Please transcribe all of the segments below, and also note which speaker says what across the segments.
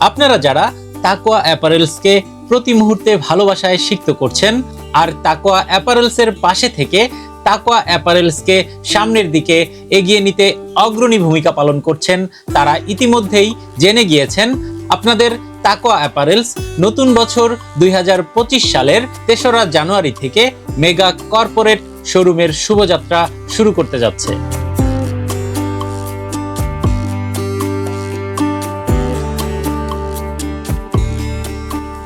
Speaker 1: আপনারা যারা তাকোয়া অ্যাপারেলসকে প্রতি মুহূর্তে ভালোবাসায় সিক্ত করছেন আর তাকোয়া অ্যাপারেলসের পাশে থেকে তাকোয়া অ্যাপারেলসকে সামনের দিকে এগিয়ে নিতে অগ্রণী ভূমিকা পালন করছেন, তারা ইতিমধ্যেই জেনে গিয়েছেন আপনাদের তাকোয়া অ্যাপারেলস নতুন বছর দুই হাজার পঁচিশ সালের তেসরা জানুয়ারি থেকে মেগা কর্পোরেট শোরুমের শুভযাত্রা শুরু করতে যাচ্ছে।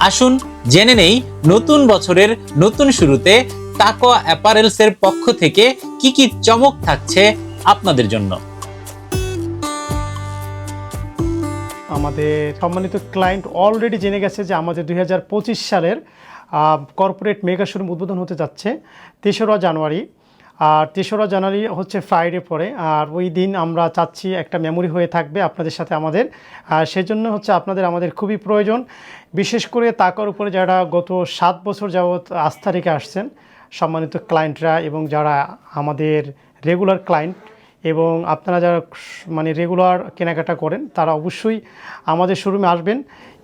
Speaker 1: আসুন, জেনে নেই নতুন বছরের নতুন শুরুতে তাকোয়া অ্যাপারেলসের পক্ষ থেকে কি কি চমক থাকছে আপনাদের জন্য।
Speaker 2: আমাদের সম্মানিত ক্লায়েন্ট অলরেডি জেনে গেছে যে আমাদের দুই হাজার পঁচিশ সালের কর্পোরেট মেগা শোরুম উদ্বোধন হতে যাচ্ছে তেসরা জানুয়ারি। আর তেসরা জানুয়ারি হচ্ছে ফ্রাইডে পরে, আর ওই দিন আমরা চাচ্ছি একটা মেমোরি হয়ে থাকবে আপনাদের সাথে আমাদের। আর সেজন্য হচ্ছে আপনাদের আমাদের খুবই প্রয়োজন। বিশেষ করে তাকার উপরে যারা গত সাত বছর যাবৎ আস্থা রেখে আসছেন, সম্মানিত ক্লায়েন্টরা এবং যারা আমাদের রেগুলার ক্লায়েন্ট এবং আপনারা যারা মানে রেগুলার কেনাকাটা করেন, তারা অবশ্যই আমাদের শোরুমে আসবেন।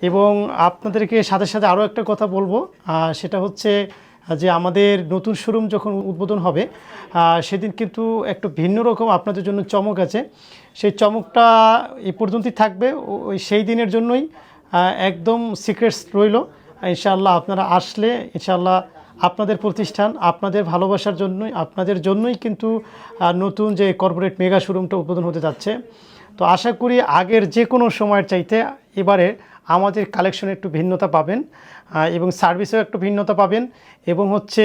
Speaker 2: এবং আপনাদেরকে সাথে সাথে আরও একটা কথা বলব সেটা হচ্ছে যে আমাদের নতুন শোরুম যখন উদ্বোধন হবে সেদিন কিন্তু একটু ভিন্ন রকম আপনাদের জন্য চমক আছে। সেই চমকটা এ পর্যন্তই থাকবে। ওই সেই দিনের জন্যই একদম সিক্রেটস রইল। ইনশাআল্লাহ আপনারা আসলে, ইনশাআল্লাহ আপনাদের প্রতিষ্ঠান, আপনাদের ভালোবাসার জন্যই, আপনাদের জন্যই কিন্তু নতুন যে কর্পোরেট মেগা শোরুমটা উদ্বোধন হতে যাচ্ছে। তো আশা করি আগের যে কোনো সময়ের চাইতে এবারে আমাদের কালেকশনে একটু ভিন্নতা পাবেন এবং সার্ভিসেও একটু ভিন্নতা পাবেন, এবং হচ্ছে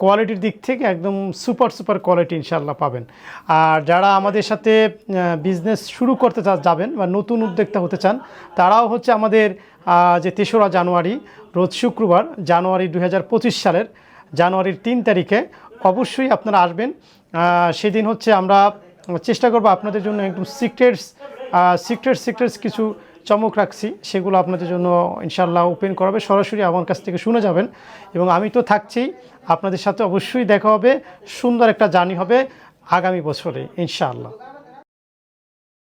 Speaker 2: কোয়ালিটির দিক থেকে একদম সুপার সুপার কোয়ালিটি ইনশাল্লাহ পাবেন। আর যারা আমাদের সাথে বিজনেস শুরু করতে যাবেন বা নতুন উদ্যোক্তা হতে চান, তারাও হচ্ছে আমাদের যে তেসরা জানুয়ারি, রোজ শুক্রবার, জানুয়ারি দু হাজার পঁচিশ সালের, জানুয়ারির তিন তারিখে অবশ্যই আপনারা আসবেন। সেদিন হচ্ছে আমরা চেষ্টা করব আপনাদের জন্য একদম সিক্রেটস সিক্রেট সিক্রেটস কিছু চমক রাখছি, সেগুলো আপনাদের জন্য ইনশাল্লাহ ওপেন করাবে। সরাসরি আমার কাছ থেকে শুনে যাবেন। এবং আমি তো থাকছি, আপনাদের সাথে অবশ্যই দেখা হবে। সুন্দর একটা জার্নি হবে আগামী বছরে, ইনশাআল্লাহ।